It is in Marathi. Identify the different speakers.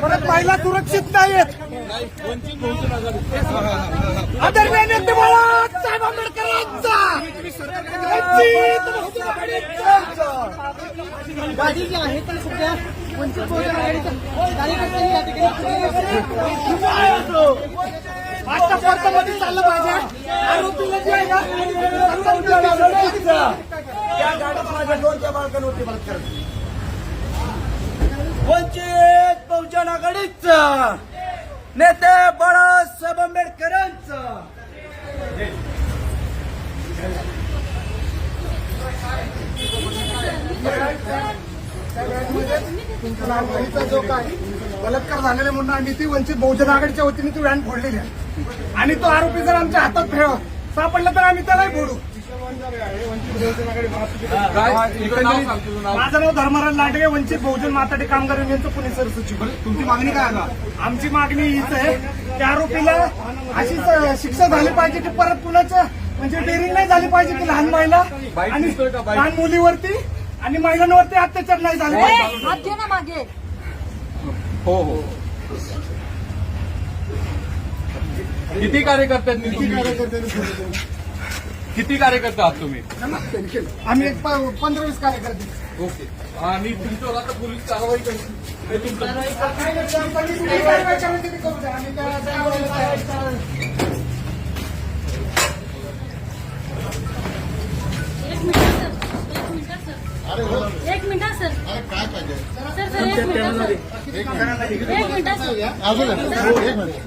Speaker 1: परत महिला सुरक्षित नाहीत आदरणीय नेते साहेब चाललं पाहिजे. आरोपीला जे आहे ना माझ्या बाळकांवरती बलात्कार वंचित बहुजन आघाडीच नेते बाळासाहेब आंबेडकरांचा. तुमचा जो काय बलात्कार झालेल्या म्हणून आणि ती वंचित बहुजन आघाडीच्या वतीने ती व्हॅन फोडलेली आहे. आणि तो आरोपी जर आमच्या हातात फेळ सापडला तर आम्ही त्यालाही फोडू. माझं नाव धर्मराज लांडगे वंचित बहुजन माताडी कामगार युनियनचं पुणे सरसचिव
Speaker 2: तुमची मागणी काय आता?
Speaker 1: आमची मागणी हीच आहे त्या आरोपीला अशीच शिक्षा झाली पाहिजे की परत कुणाचं म्हणजे डेअरिंग नाही झाली पाहिजे की लहान महिला आणि लहान मुलीवरती आणि महिलांवरती अत्याचार नाही झाले पाहिजे.
Speaker 3: ना मागे.
Speaker 2: हो हो. किती कार्यकर्ते आहेत तुम्ही? किती कार्यकर्ते आहात तुम्ही
Speaker 1: आम्ही एक पंधरा वीस कार्यकर्ते
Speaker 2: ओके आणि तुमच्यावर आता पोलीस कारवाई हे
Speaker 1: काय-
Speaker 4: एक मिनिट सर एक मिनिट सर एक मिनिट सर सर सर एक मिनिट सर एक मिनिट सर
Speaker 5: अजून एक मिनिट